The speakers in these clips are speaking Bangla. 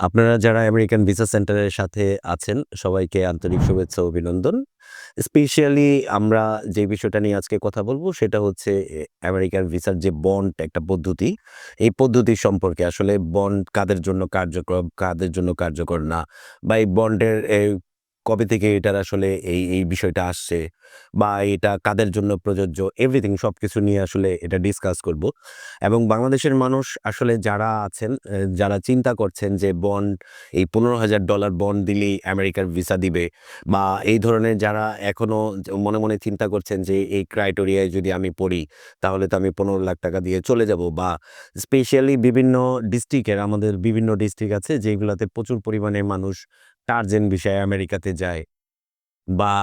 আপনারা যারা আমেরিকান ভিসা সেন্টারের সাথে আছেন, সবাইকে আন্তরিক শুভেচ্ছা অভিনন্দন। স্পেশালি আমরা যে বিষয়টা নিয়ে আজকে কথা বলব সেটা হচ্ছে আমেরিকান ভিসার যে বন্ড একটা পদ্ধতি, এই পদ্ধতি সম্পর্কে আসলে বন্ড কাদের জন্য কার্যকর, কাদের জন্য কার্যকর না বা এই বন্ডের কবে থেকে এটার আসলে এই, এই বিষয়টা আসছে বা এটা কাদের জন্য প্রযোজ্য এভরিথিং সব কিছু নিয়ে আসলে এটা ডিসকাস করব। এবং বাংলাদেশের মানুষ আসলে যারা আছেন, যারা চিন্তা করছেন যে বন্ড এই $১৫,০০০ বন্ড দিলেই আমেরিকার ভিসা দিবে বা এই ধরনের যারা এখনও য মনে, মনে চিন্তা করছেন যে এই ক্রাইটেরিয়ায় যদি আমি পড়ি তাহলে তো আমি পনেরো লাখ টাকা দিয়ে চলে যাব বা স্পেশালি বিভিন্ন ডিস্ট্রিক্টের আমাদের বিভিন্ন ডিস্ট্রিক্ট আছে যেগুলাতে প্রচুর পরিমাণে মানুষ টার্জেন্ট ভিসায় আমেরিকাতে যায় বা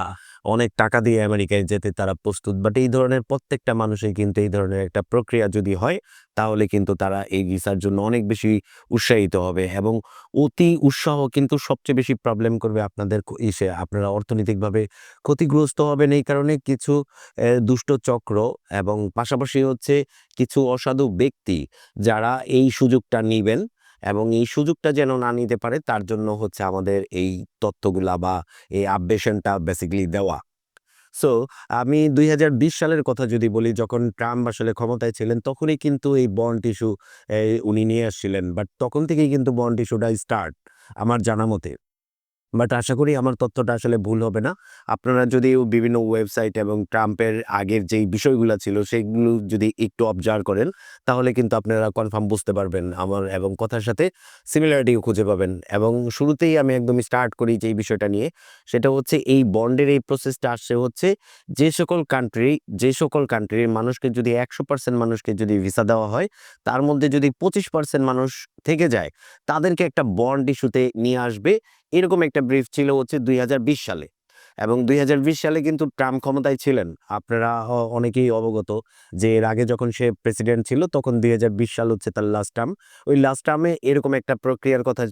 অনেক টাকা দিয়ে আমেরিকায় যেতে তারা প্রস্তুত। বাট এই ধরনের প্রত্যেকটা মানুষই কিন্তু এই ধরনের একটা প্রক্রিয়া যদি হয়, তাহলে কিন্তু তারা এই ভিসার জন্য অনেক বেশি উৎসাহিত হবে এবং অতি উৎসাহ কিন্তু সবচেয়ে বেশি প্রবলেম করবে আপনাদের ইসে, আপনারা অর্থনৈতিকভাবে ক্ষতিগ্রস্ত হবেন এই কারণে কিছু দুষ্ট চক্র এবং পাশাপাশি হচ্ছে কিছু অসাধু ব্যক্তি যারা এই সুযোগটা নিবেন এবং এই সুযোগটা যেন না নিতে পারে, তার জন্য হচ্ছে আমাদের এই তথ্যগুলা বা এই আপডেশনটা বেসিক্যালি দেওয়া। সো আমি দুই হাজার বিশ সালের কথা যদি বলি, যখন ট্রাম্প আসলে ক্ষমতায় ছিলেন, তখনই কিন্তু এই বন্ড ইস্যু উনি নিয়ে আসছিলেন। বাট তখন থেকেই কিন্তু বন্ড ইস্যুটা স্টার্ট আমার জানা মতে। বাট আশা করি আমার তথ্যটা আসলে ভুল হবে না। আপনারা যদি বিভিন্ন ওয়েবসাইট এবং ট্রাম্পের আগের যেই বিষয়গুলো ছিল, সেগুলো যদি একটু অবজার্ভ করেন, তাহলে কিন্তু আপনারা কনফার্ম বুঝতে পারবেন আমার এবং কথার সাথে সিমিলারিটিও খুঁজে পাবেন এবং শুরুতেই আমি একদম স্টার্ট করি যেই বিষয়টা নিয়ে, সেটা হচ্ছে এই বন্ডের এই প্রসেসটা আসছে হচ্ছে যে সকল কান্ট্রি যে সকল কান্ট্রির মানুষকে যদি ১০০% মানুষকে যদি ভিসা দেওয়া হয়, তার মধ্যে যদি ২৫% মানুষ থেকে যায়, তাদেরকে একটা বন্ড ইস্যুতে নিয়ে আসবে এরকম একটা ব্রিফ ছিল হচ্ছে ২০২০ সালে এবং ২০২০ সালে কিন্তু ট্রাম্প ক্ষমতায় ছিলেন। আপনারা অনেকেই অবগত যে এর আগে যখন সে প্রেসিডেন্ট ছিল, তখন ২০২০ সাল হচ্ছে তার লাস্ট টার্ম। ওই লাস্ট টার্মে এরকম একটা প্রক্রিয়ার কথা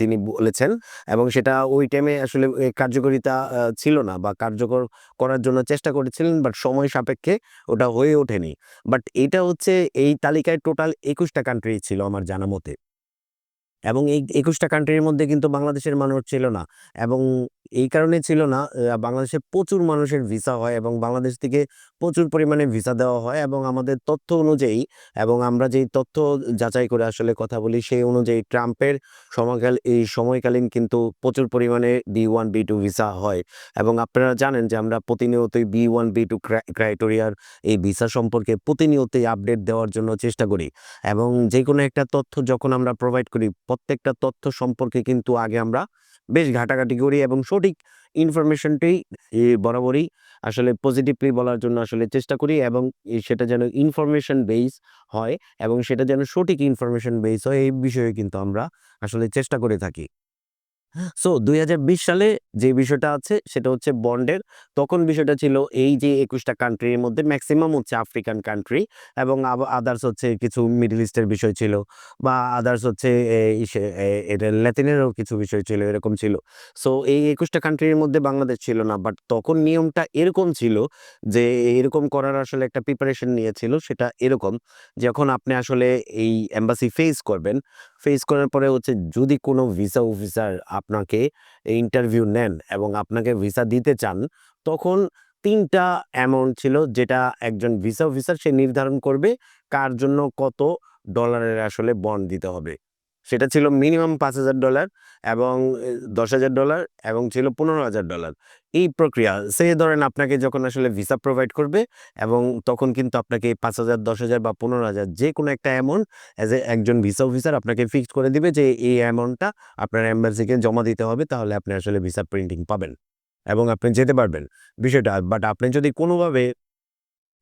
তিনি বলেছেন এবং সেটা ওই টাইমে আসলে কার্যকারিতা ছিল না বা কার্যকর করার জন্য চেষ্টা করেছিলেন বাট সময় সাপেক্ষে ওটা হয়ে ওঠেনি। বাট এটা হচ্ছে এই তালিকায় টোটাল একুশটা কান্ট্রি ছিল আমার জানা মতে। এবং এই একুশটা কান্ট্রির মধ্যে কিন্তু বাংলাদেশের মানুষ ছিল না। এবং এই কারণে ছিল না বাংলাদেশে প্রচুর মানুষের ভিসা হয় এবং বাংলাদেশ থেকে প্রচুর পরিমাণে ভিসা দেওয়া হয় এবং আমাদের তথ্য অনুযায়ী এবং আমরা যেই তথ্য যাচাই করে আসলে কথা বলি সেই অনুযায়ী ট্রাম্পের সময়কাল এই সময়কালীন কিন্তু প্রচুর পরিমাণে B1, B2 ভিসা হয়। এবং আপনারা জানেন যে আমরা প্রতিনিয়তই B1, B2 ক্রা ক্রাইটেরিয়ার এই ভিসা সম্পর্কে প্রতিনিয়তই আপডেট দেওয়ার জন্য চেষ্টা করি। এবং যে কোনো একটা তথ্য যখন আমরা প্রোভাইড করি প্রত্যেকটা তথ্য সম্পর্কে কিন্তু আগে আমরা বেশ ঘাটাঘাটি করি এবং সঠিক ইনফরমেশনটি বরাবরই আসলে পজিটিভলি বলার জন্য আসলে চেষ্টা করি এবং সেটা যেন ইনফরমেশন বেস হয় এবং সেটা যেন সঠিক ইনফরমেশন বেস হয়, এই বিষয়ে কিন্তু আমরা আসলে চেষ্টা করে থাকি। সো ২০২০ সালে যে বিষয়টা আছে সেটা হচ্ছে বন্ডের। তখন বিষয়টা ছিল এই যে একুশটা কান্ট্রির মধ্যে ম্যাক্সিমাম হচ্ছে আফ্রিকান কান্ট্রি এবং আদার্স হচ্ছে কিছু মিডল ইস্টের বিষয় ছিল বা আদার্স হচ্ছে ল্যাতিনেরও কিছু বিষয় ছিল, এরকম ছিল। সো এই একুশটা কান্ট্রির মধ্যে বাংলাদেশ ছিল না। বাট তখন নিয়মটা এরকম ছিল যে এরকম করার আসলে একটা প্রিপারেশন নিয়েছিল সেটা এরকম যখন আপনি আসলে এই এম্বাসি ফেস করবেন, ফেস করার পরে হচ্ছে যদি কোনো ভিসা অফিসার আপনাকে ইন্টারভিউ নেন এবং আপনাকে ভিসা দিতে চান, তখন তিনটা অ্যামাউন্ট ছিল যেটা একজন ভিসা অফিসার সে নির্ধারণ করবে কার জন্য কত ডলারের আসলে বন্ড দিতে হবে। সেটা ছিল মিনিমাম $৫,০০০ এবং দশ হাজার ডলার এবং ছিল $১৫,০০০ এই প্রক্রিয়া। সে ধরেন আপনাকে যখন আসলে ভিসা প্রোভাইড করবে এবং তখন কিন্তু আপনাকে ৫,০০০, ১০,০০০ বা পনেরো হাজার যে কোনো একটা অ্যামাউন্ট অ্যাজ এ একজন ভিসা অফিসার আপনাকে ফিক্সড করে দিবে যে এই অ্যামাউন্টটা আপনার এম্বাসিকে জমা দিতে হবে তাহলে আপনি আসলে ভিসা প্রিন্টিং পাবেন এবং আপনি যেতে পারবেন বিষয়টা। বাট আপনি যদি কোনোভাবে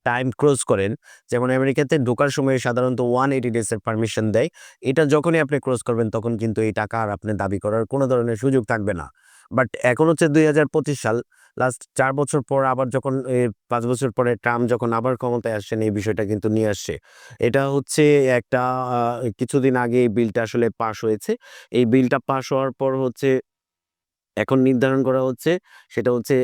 টাইম ক্রস করেন, যেমন আমেরিকাতে ঢোকার সময় সাধারণত 180 ডেজ এর পারমিশন দেয়। এটা যখনই আপনি ক্রস করবেন তখন কিন্তু এই টাকা আর আপনি দাবি করার কোনো ধরনের সুযোগ থাকবে না। বাট এখন হচ্ছে ২০২৫ সাল লাস্ট চার বছর পর আবার যখন ৫ বছর পরে ট্রাম্প যখন আবার ক্ষমতায় আসছেন এই বিষয়টা কিন্তু নিয়ে আসছে। এটা হচ্ছে একটা কিছুদিন আগে এই বিলটা আসলে পাশ হয়েছে। এই বিলটা পাশ হওয়ার পর হচ্ছে এখন নির্ধারণ করা হচ্ছে। সেটা হচ্ছে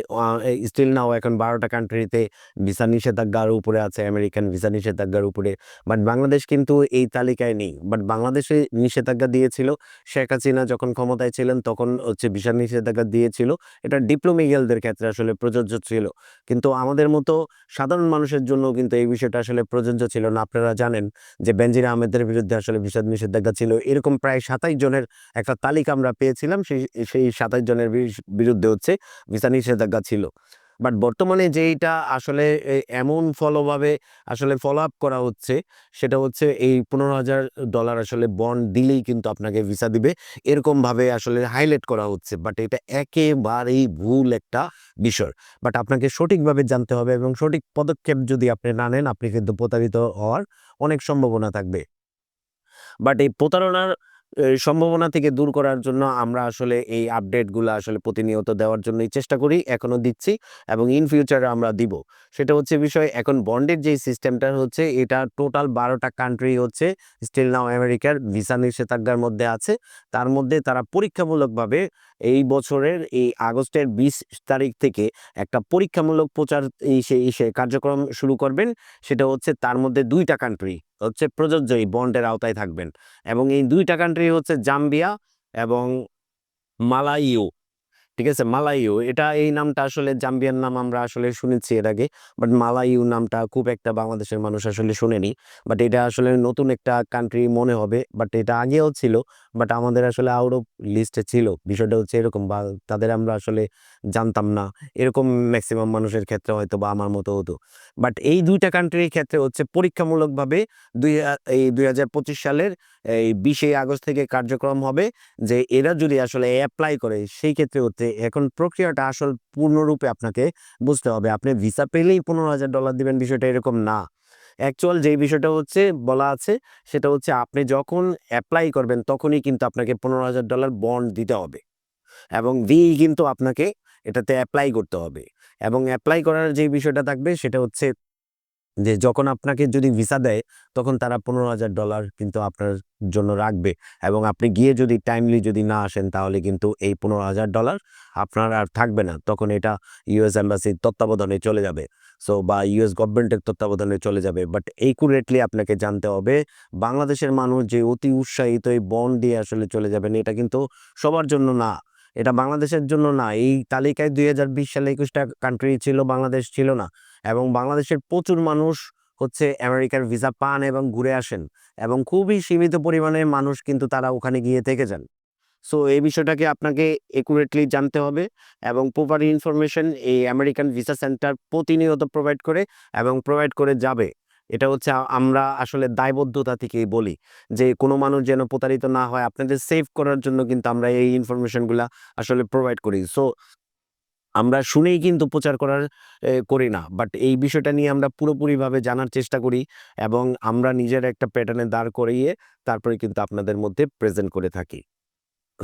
স্টিল নাও এখন বারোটা কান্ট্রিতে ভিসা নিষেধাজ্ঞার উপরে আছে আমেরিকান ভিসা নিষেধাজ্ঞার উপরে। বাট বাংলাদেশ কিন্তু এই তালিকায় নেই। বাট বাংলাদেশে নিষেধাজ্ঞা দিয়েছিল। শেখ হাসিনা যখন ক্ষমতায় ছিলেন, তখন হচ্ছে ভিসা নিষেধাজ্ঞা দিয়েছিল। এটা ডিপ্লোমেগেলদের ক্ষেত্রে আসলে প্রযোজ্য ছিল। কিন্তু আমাদের মতো সাধারণ মানুষের জন্য কিন্তু এই বিষয়টা আসলে প্রযোজ্য ছিল না। আপনারা জানেন যে বেনজির আহমেদের বিরুদ্ধে আসলে ভিসা নিষেধাজ্ঞা ছিল। এরকম প্রায় সাতাইশ জনের একটা তালিকা আমরা পেয়েছিলাম। সেই সেই সাতাইশ জনের বিষ- বিরুদ্ধে হচ্ছে ভিসা নিষেধাজ্ঞা ছিল। বাট বর্তমানে যেইটা আসলে এমন ফলোভাবে আসলে ফলো আপ করা হচ্ছে, সেটা হচ্ছে এই পনেরো হাজার ডলার আসলে বন্ড দিলেই কিন্তু আপনাকে ভিসা দিবে। এরকমভাবে আসলে হাইলাইট করা হচ্ছে বাট এটা একেবারেই ভুল একটা বিষয়। বাট আপনাকে সঠিকভাবে জানতে হবে এবং সঠিক পদক্ষেপ যদি আপনি না নেন, আপনি কিন্তু প্রতারিত হওয়ার অনেক সম্ভাবনা থাকবে। বাট এই প্রতারণার সম্ভাবনা থেকে দূর করার জন্য আমরা আসলে এই আপডেটগুলো আসলে প্রতিনিয়ত দেওয়ার জন্যই চেষ্টা করি এখনও দিচ্ছি এবং ইন ফিউচারে আমরা দিব। সেটা হচ্ছে বিষয়, এখন বন্ডের যে সিস্টেমটা হচ্ছে, এটা টোটাল বারোটা কান্ট্রি হচ্ছে স্টিল নাও আমেরিকার ভিসা নিষেধাজ্ঞার মধ্যে আছে। তার মধ্যে তারা পরীক্ষামূলকভাবে এই বছরের এই আগস্টের বিশ তারিখ থেকে একটা পরীক্ষামূলক প্রচার এই সে কার্যক্রম শুরু করবেন। সেটা হচ্ছে তার মধ্যে দুইটা কান্ট্রি হচ্ছে প্রযোজ্য এই বন্ডের আওতায় থাকবেন। এবং এই দুইটা কান্ট্রি হচ্ছে জাম্বিয়া এবং মালাইও। ঠিক আছে? মালাইউ এটা এই নামটা আসলে জাম্বিয়ার নাম আমরা আসলে শুনেছি এর আগে বাট মালাইউ নামটা খুব একটা বাংলাদেশের মানুষ আসলে শুনেনি বাট এটা আসলে নতুন একটা কান্ট্রি মনে হবে বাট এটা আগেও ছিল বাট আমাদের আসলে আউট অফ লিস্টে ছিল। বিষয়টা হচ্ছে এরকম বা তাদের আমরা আসলে জানতাম না, এরকম ম্যাক্সিমাম মানুষের ক্ষেত্রে হয়তো বা আমার মতো হতো। বাট এই দুইটা কান্ট্রির ক্ষেত্রে হচ্ছে পরীক্ষামূলকভাবে দুই এই দুই হাজার পঁচিশ সালের এই বিশে আগস্ট থেকে কার্যক্রম হবে, যে এরা যদি আসলে অ্যাপ্লাই করে, সেই ক্ষেত্রে হচ্ছে এখন প্রক্রিয়াটা আসল পূর্ণরূপে আপনাকে বুঝতে হবে। আপনি ভিসা পেলেই পনেরো হাজার ডলার দিবেন, বিষয়টা এরকম না। অ্যাকচুয়াল যেই বিষয়টা হচ্ছে বলা আছে, সেটা হচ্ছে আপনি যখন অ্যাপ্লাই করবেন, তখনই কিন্তু আপনাকে পনেরো হাজার ডলার বন্ড দিতে হবে। এবং দিয়েই কিন্তু আপনাকে এটাতে অ্যাপ্লাই করতে হবে। এবং অ্যাপ্লাই করার যে বিষয়টা থাকবে, সেটা হচ্ছে যে যখন আপনাকে যদি ভিসা দেয়, তখন তারা পনেরো হাজার ডলার কিন্তু আপনার জন্য রাখবে। এবং আপনি গিয়ে যদি টাইমলি যদি না আসেন, তাহলে কিন্তু এই পনেরো হাজার ডলার আপনার আর থাকবে না। তখন এটা ইউএস অ্যাম্বাসির তত্ত্বাবধানে চলে যাবে। সো বা ইউএস গভর্নমেন্টের তত্ত্বাবধানে চলে যাবে। বাট এইকুরেটলি আপনাকে জানতে হবে, বাংলাদেশের মানুষ যে অতি উৎসাহিত এই বন্ড দিয়ে আসলে চলে যাবেন, এটা কিন্তু সবার জন্য না। এটা বাংলাদেশের জন্য না। এই তালিকায় দুই হাজার বিশ সালে একুশটা কান্ট্রি ছিল, বাংলাদেশ ছিল না। এবং বাংলাদেশের প্রচুর মানুষ হচ্ছে আমেরিকার ভিসা পান এবং ঘুরে আসেন এবং খুবই সীমিত পরিমাণে মানুষ কিন্তু তারা ওখানে গিয়ে থেকে যান। সো এই বিষয়টাকে আপনাকে একুরেটলি জানতে হবে এবং প্রপার ইনফরমেশন এই আমেরিকান ভিসা সেন্টার প্রতিনিয়ত প্রোভাইড করে এবং প্রোভাইড করে যাবে। এটা হচ্ছে আমরা আসলে দায়বদ্ধতা থেকেই বলি যে কোনো মানুষ যেন প্রতারিত না হয়, আপনাদের সেভ করার জন্য কিন্তু আমরা এই ইনফরমেশনগুলা আসলে প্রোভাইড করি। সো আমরা শুনেই কিন্তু প্রচার করার করি না। বাট এই বিষয়টা নিয়ে আমরা পুরোপুরিভাবে জানার চেষ্টা করি এবং আমরা নিজের একটা প্যাটার্নে দাঁড় করিয়ে তারপরে কিন্তু আপনাদের মধ্যে প্রেজেন্ট করে থাকি।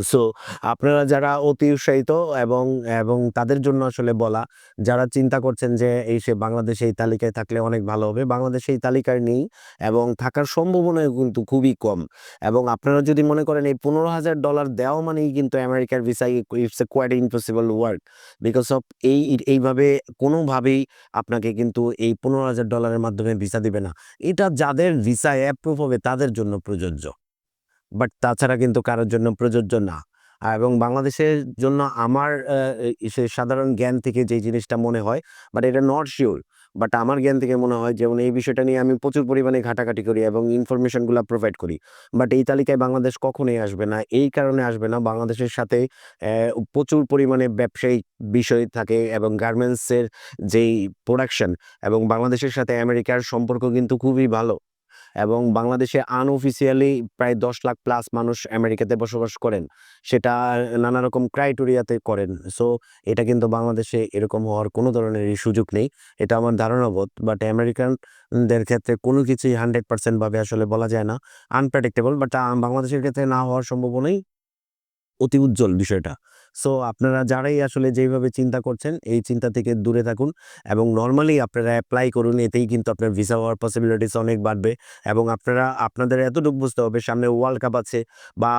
সো আপনারা যারা অতি উৎসাহিত এবং এবং তাদের জন্য আসলে বলা, যারা চিন্তা করছেন যে, এই সে বাংলাদেশে এই তালিকায় থাকলে অনেক ভালো হবে, বাংলাদেশে এই তালিকায় নেই এবং থাকার সম্ভাবনা কিন্তু খুবই কম। এবং আপনারা যদি মনে করেন এই পনেরো হাজার ডলার দেওয়া মানেই কিন্তু আমেরিকার visa it's a quite impossible work because of এই এই- এইভাবে কোনোভাবেই আপনাকে কিন্তু এই পনেরো হাজার ডলারের মাধ্যমে ভিসা দিবে না। এটা যাদের ভিসা অ্যাপ্রুভ হবে তাদের জন্য প্রযোজ্য। বাট তাছাড়া কিন্তু কারোর জন্য প্রযোজ্য না। এবং বাংলাদেশের জন্য আমার সে সাধারণ জ্ঞান থেকে যে জিনিসটা মনে হয়, বাট এটা নট শিওর বাট আমার জ্ঞান থেকে মনে হয় যেমন এই বিষয়টা নিয়ে আমি প্রচুর পরিমাণে ঘাটাঘাটি করি এবং ইনফরমেশনগুলো প্রোভাইড করি। বাট এই তালিকায় বাংলাদেশ কখনোই আসবে না, এই কারণে আসবে না। বাংলাদেশের সাথে প্রচুর পরিমাণে ব্যবসায়িক বিষয় থাকে এবং গার্মেন্টসের যেই প্রোডাকশন এবং বাংলাদেশের সাথে আমেরিকার সম্পর্ক কিন্তু খুবই ভালো। এবং বাংলাদেশে আনঅফিসিয়ালি প্রায় দশ লাখ প্লাস মানুষ আমেরিকাতে বসবাস করেন। সেটা নানা রকম ক্রাইটেরিয়াতে করেন। সো এটা কিন্তু বাংলাদেশে এরকম হওয়ার কোনো ধরনের সুযোগ নেই। এটা আমার ধারণাবোধ। বাট আমেরিকানদের ক্ষেত্রে কোনো কিছুই হান্ড্রেড পার্সেন্ট ভাবে আসলে বলা যায় না। আনপ্রেডিক্টেবল বাট বাংলাদেশের ক্ষেত্রে না হওয়ার সম্ভাবনাই অতি উজ্জ্বল বিষয়টা। সো আপনারা যারাই আসলে যেইভাবে চিন্তা করছেন, এই চিন্তা থেকে দূরে থাকুন এবং নর্মালি আপনারা অ্যাপ্লাই করুন, এতেই কিন্তু আপনার ভিসা হওয়ার পসিবিলিটিস অনেক বাড়বে এবং আপনারা, আপনাদের এতটুকু বুঝতে হবে, সামনে ওয়ার্ল্ড কাপ আছে বা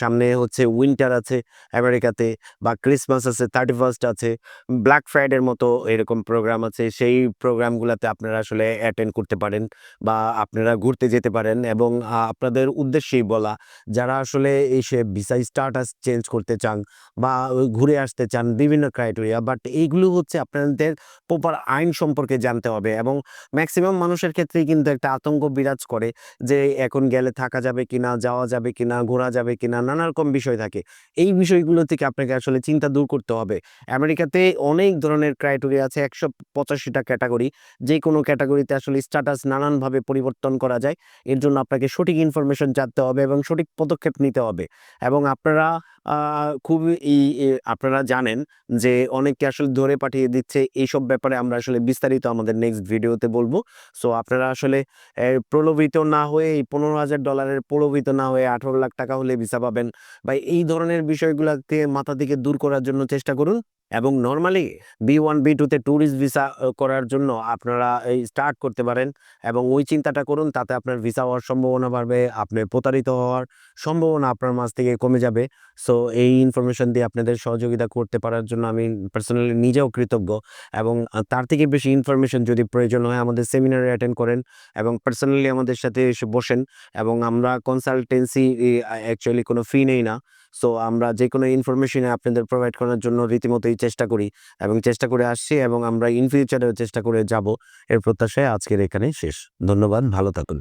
সামনে হচ্ছে উইন্টার আছে আমেরিকাতে বা ক্রিসমাস আছে থার্টি ফার্স্ট আছে ব্ল্যাক ফ্রাইডের মতো এরকম প্রোগ্রাম আছে, সেই প্রোগ্রামগুলোতে আপনারা আসলে অ্যাটেন্ড করতে পারেন বা আপনারা ঘুরতে যেতে পারেন এবং আপনাদের উদ্দেশ্যেই বলা, যারা আসলে এই সে ভিসা স্টাটাস চেঞ্জ করতে চান বা ঘুরে আসতে চান বিভিন্ন ক্রাইটেরিয়া বাট এইগুলো হচ্ছে আপনাদের প্রপার আইন সম্পর্কে জানতে হবে এবং ম্যাক্সিমাম মানুষের ক্ষেত্রেই কিন্তু একটা আতঙ্ক বিরাজ করে যে এখন গেলে থাকা যাবে কিনা, যাওয়া যাবে কিনা, ঘোরা যাবে কিনা নানা রকম বিষয় থাকে। এই বিষয়গুলো থেকে আপনাকে আসলে চিন্তা দূর করতে হবে। আমেরিকাতে অনেক ধরনের ক্রাইটেরিয়া আছে, একশো পঁচাশিটা ক্যাটাগরি যে কোনো ক্যাটাগরিতে আসলে স্ট্যাটাস নানানভাবে পরিবর্তন করা যায়। এর জন্য আপনাকে সঠিক ইনফরমেশন জানতে হবে এবং সঠিক পদক্ষেপ নিতে হবে। এবং আপনারা খুব এই আপনারা জানেন যে অনেককে আসলে ধরে পাঠিয়ে দিচ্ছে। এইসব ব্যাপারে আমরা আসলে বিস্তারিত আমাদের নেক্সট ভিডিওতে বলব। সো আপনারা আসলে প্রলোভিত না হয়ে এই পনেরো হাজার ডলারের প্রলোভিত না হয়ে আঠারো লাখ টাকা হলে ভিসা পাবেন। বা এই ধরনের বিষয়গুলোকে মাথা থেকে দূর করার জন্য চেষ্টা করুন। এবং নর্মালি বি ওয়ান বি টুতে ট্যুরিস্ট ভিসা করার জন্য আপনারা এই স্টার্ট করতে পারেন এবং ওই চিন্তাটা করুন, তাতে আপনার ভিসা হওয়ার সম্ভাবনা বাড়বে, আপনি প্রতারিত হওয়ার সম্ভাবনা আপনার মাঝ থেকে কমে যাবে। সো এই ইনফরমেশন দিয়ে আপনাদের সহযোগিতা করতে পারার জন্য আমি পার্সোনালি নিজেও কৃতজ্ঞ এবং তার থেকে বেশি ইনফরমেশন যদি প্রয়োজন হয় আমাদের সেমিনারে অ্যাটেন্ড করেন এবং পার্সোনালি আমাদের সাথে এসে বসেন এবং আমরা কনসালটেন্সি অ্যাকচুয়ালি কোনো ফি নেই না। সো আমরা যে কোনো ইনফরমেশনে আপনাদের প্রোভাইড করার জন্য রীতিমতোই চেষ্টা করি এবং চেষ্টা করে আসছি এবং আমরা ইন ফিউচারেও চেষ্টা করে যাব। এর প্রত্যাশায় আজকের এখানে শেষ। ধন্যবাদ, ভালো থাকুন।